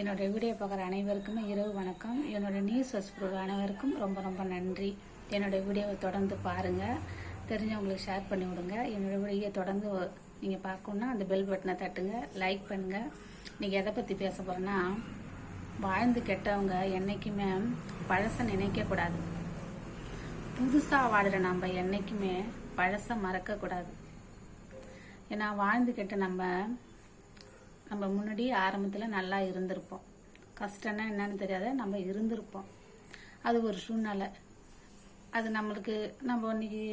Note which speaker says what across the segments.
Speaker 1: என்னோட வீடியோ பார்க்குற அனைவருக்குமே இரவு வணக்கம். என்னோட நியூஸ் சப்ஸ்கிரைபர் அனைவருக்கும் ரொம்ப ரொம்ப நன்றி. என்னோட வீடியோவை தொடர்ந்து பாருங்கள் தெரிஞ்சவங்களுக்கு ஷேர் பண்ணி விடுங்க. என்னோட வீடியோ தொடர்ந்து நீங்கள் பார்க்கணுன்னா அந்த பெல் பட்டனை தட்டுங்க. லைக் பண்ணுங்கள் நீங்கள் எதை பற்றி பேச போகிறேன்னா வாழ்ந்து கெட்டவங்க என்றைக்குமே பழசை நினைக்கக்கூடாது புதுசாக வாழ்கிற நம்ம என்றைக்குமே பழசை மறக்கக்கூடாது ஏன்னா வாழ்ந்து கெட்ட நம்ம நம்ம முன்னாடி ஆரம்பத்தில் நல்லா இருந்திருப்போம். கஷ்டம்னா என்னன்னு தெரியாத நம்ம இருந்திருப்போம். அது ஒரு சூழ்நிலை. அது நம்மளுக்கு நம்ம இன்னைக்கு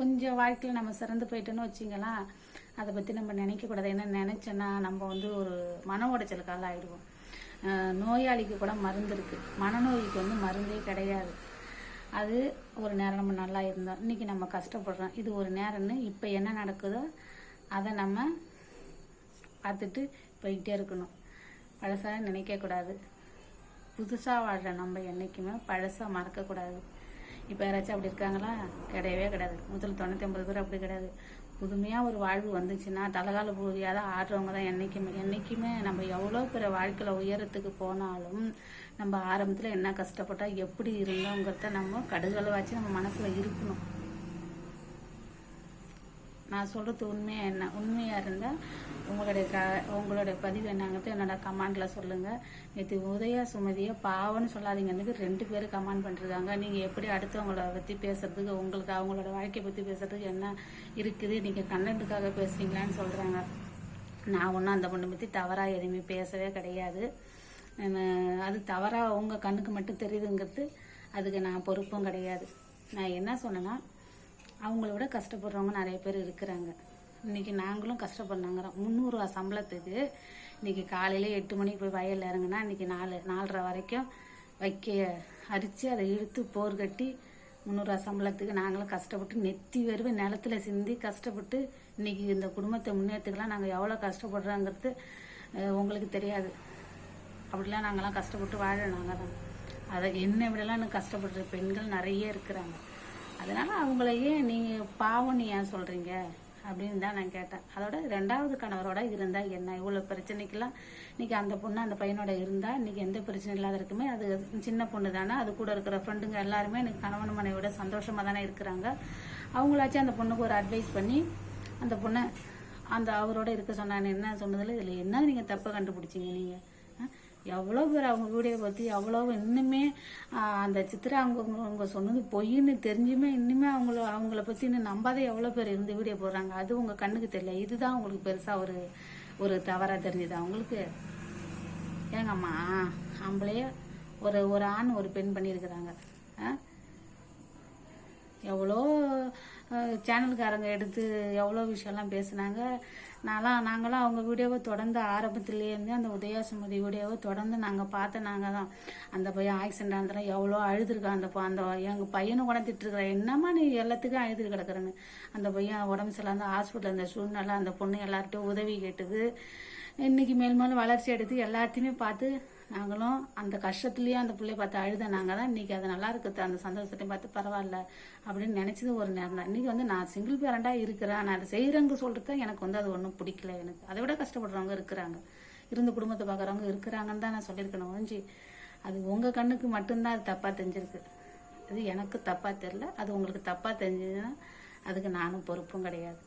Speaker 1: கொஞ்சம் வாழ்க்கையில் நம்ம சிறந்து போயிட்டோன்னு வச்சிங்களேன் அதை பற்றி நம்ம நினைக்கக்கூடாது என்ன நினச்சோன்னா நம்ம வந்து ஒரு மன உடைச்சலுக்கு ஆகிடுவோம் நோயாளிக்கு கூட மருந்து இருக்குது மனநோய்க்கு வந்து மருந்தே கிடையாது. அது ஒரு நேரம் நம்ம நல்லா இருந்தோம். இன்றைக்கி நம்ம கஷ்டப்படுறோம். இது ஒரு நேரம்னு இப்போ என்ன நடக்குதோ அதை நம்ம பார்த்துட்டு போய்கிட்டே இருக்கணும். பழசாக நினைக்கக்கூடாது புதுசாக வாழ்கிற நம்ம என்றைக்குமே பழசாக மறக்கக்கூடாது இப்போ யாராச்சும் அப்படி இருக்காங்களா? கிடையவே கிடையாது. முதல் தொண்ணூற்றி ஐம்பது பேர் அப்படி கிடையாது. புதுமையாக ஒரு வாழ்வு வந்துச்சுன்னா தலகால பூரியாக தான் ஆடுறவங்க தான் என்றைக்குமே என்றைக்குமே நம்ம எவ்வளோ பிற வாழ்க்கையில் உயரத்துக்கு போனாலும் நம்ம ஆரம்பத்தில் என்ன கஷ்டப்பட்டால் எப்படி இருந்தோங்கிறத நம்ம கடுகளவாச்சு நம்ம மனசில் இருக்கணும். நான் சொல்கிறது உண்மையாக என்ன? உண்மையாக இருந்தால் உங்களுடைய க உங்களுடைய பதிவு என்னங்கிறது என்னோட கமெண்டில் சொல்லுங்கள் நேற்று உதயா சுமதியை பாவம்னு சொல்லாதீங்கன்னு ரெண்டு பேர் கமெண்ட் பண்ணிருக்காங்க. நீங்கள் எப்படி அடுத்தவங்கள பற்றி பேசுறதுக்கு உங்களுக்கு அவங்களோட வாழ்க்கையை பற்றி பேசுறதுக்கு என்ன இருக்குது? நீங்கள் கண்டென்ட்டுக்காக பேசுறீங்களான்னு சொல்கிறாங்க நான் ஒன்றும் அந்த பொண்ணை பற்றி தவறாக எதுவுமே பேசவே கிடையாது. அது தவறாக உங்கள் கண்ணுக்கு மட்டும் தெரியுதுங்கிறது அதுக்கு நான் பொறுப்பும் கிடையாது. நான் என்ன சொன்னேன்னா அவங்கள விட கஷ்டப்படுறவங்க நிறைய பேர் இருக்கிறாங்க. இன்னைக்கு நாங்களும் கஷ்டப்படுறாங்கிறோம் முந்நூறுரூவா சம்பளத்துக்கு இன்னைக்கு காலையில் எட்டு மணிக்கு போய் வயலில் இறங்குனா இன்னைக்கு நாலு நாலரை வரைக்கும் வைக்க அரித்து அதை இழுத்து போர் கட்டி முந்நூறுரூவா சம்பளத்துக்கு நாங்களும் கஷ்டப்பட்டு நெத்தி வெறுவை நிலத்துல சிந்தி கஷ்டப்பட்டு இன்னைக்கு இந்த குடும்பத்தை முன்னேற்றுக்கெல்லாம் நாங்கள் எவ்வளோ கஷ்டப்படுறோங்கிறது உங்களுக்கு தெரியாது. அப்படிலாம் நாங்கள்லாம் கஷ்டப்பட்டு வாழ நாங்கள் தான் அதை என்னை விடலாம் இன்னும் கஷ்டப்படுற பெண்கள் நிறைய இருக்கிறாங்க. அதனால அவங்கள ஏன் நீங்கள் பாவம்னு ஏன் சொல்கிறீங்க அப்படின்னு தான் நான் கேட்டேன். அதோட ரெண்டாவது கணவரோட இருந்தால் என்ன? இவ்வளோ பிரச்சனைக்கெல்லாம் இன்னைக்கு அந்த பொண்ணு அந்த பையனோட இருந்தால் இன்னைக்கு எந்த பிரச்சனை இல்லாத இருக்குமே அது சின்ன பொண்ணு தானே. அது கூட இருக்கிற ஃப்ரெண்டுங்க எல்லாருமே எனக்கு கணவன் மனைவியோட சந்தோஷமாக தானே இருக்கிறாங்க. அவங்களாச்சும் அந்த பொண்ணுக்கு ஒரு அட்வைஸ் பண்ணி அந்த பொண்ணை அந்த அவரோட இருக்க சொன்னாங்க என்ன சொன்னதில்? இதில் என்ன நீங்கள் தப்பை கண்டுபிடிச்சிங்க நீங்கள் எவ்வளோ பேர் அவங்க வீடியோ பற்றி எவ்வளோ இன்னுமே அந்த சித்திரா அவங்க அவங்க சொன்னது பொய்ன்னு தெரிஞ்சுமே இன்னுமே அவங்கள அவங்கள பற்றி இன்னும் நம்பாத எவ்வளோ பேர் இருந்து வீடியோ போடுறாங்க. அது உங்கள் கண்ணுக்கு தெரியல. இதுதான் உங்களுக்கு பெருசாக ஒரு ஒரு தவறாக தெரிஞ்சுது அவங்களுக்கு ஏங்கம்மா ஆம்பளைய ஒரு ஒரு ஆண் ஒரு பெண் பண்ணியிருக்கிறாங்க. ஆ? எவ்வளோ சேனல்காரங்க எடுத்து எவ்வளோ விஷயம்லாம் பேசுனாங்க. நான்லாம் நாங்களாம் அவங்க வீடியோவை தொடர்ந்து ஆரம்பத்துலேருந்து அந்த உதயாசுமதி வீடியோவை தொடர்ந்து நாங்கள் பார்த்த நாங்கள் தான் அந்த பையன் ஆக்சிடென்ட் ஆனதுலாம் எவ்வளோ அழுதுருக்கான் அந்த ப- அந்த எங்கள் பையனை கூட திட்டுருக்குறேன். என்னம்மா நீ எல்லாத்துக்கும் அழுது கிடக்குறேன்னு. அந்த பையன் உடம்பு சரியில்லாத ஹாஸ்பிட்டல் அந்த சூழ்நிலை அந்த பொண்ணு எல்லார்ட்டையும் உதவி கேட்டது. இன்னைக்கு மேல் மேலும் வளர்ச்சி எடுத்து எல்லாத்தையுமே பார்த்து நாங்களும் அந்த கஷ்டத்துலேயே அந்த பிள்ளைய பார்த்து அழுத நாங்கள் தான் இன்னைக்கு அது நல்லா இருக்குது அந்த சந்தோஷத்தையும் பார்த்து பரவாயில்ல அப்படின்னு நினச்சது ஒரு நேரம் தான். இன்னைக்கு வந்து நான் சிங்கிள் பேரண்டாக இருக்கிறேன். நான் அதை செய்கிறேங்க சொல்கிறது எனக்கு வந்து அது ஒன்றும் பிடிக்கல எனக்கு. அதை விட கஷ்டப்படுறவங்க இருக்கிறாங்க. இருந்து குடும்பத்தை பார்க்குறவங்க இருக்கிறாங்கன்னு தான் நான் சொல்லியிருக்கேன் ஒழிஞ்சி அது உங்கள் கண்ணுக்கு மட்டும்தான் அது தப்பாக தெரிஞ்சிருக்கு. அது எனக்கு தப்பாக தெரில அது உங்களுக்கு தப்பாக தெரிஞ்சதுன்னா அதுக்கு நானும் பொறுப்பும் கிடையாது.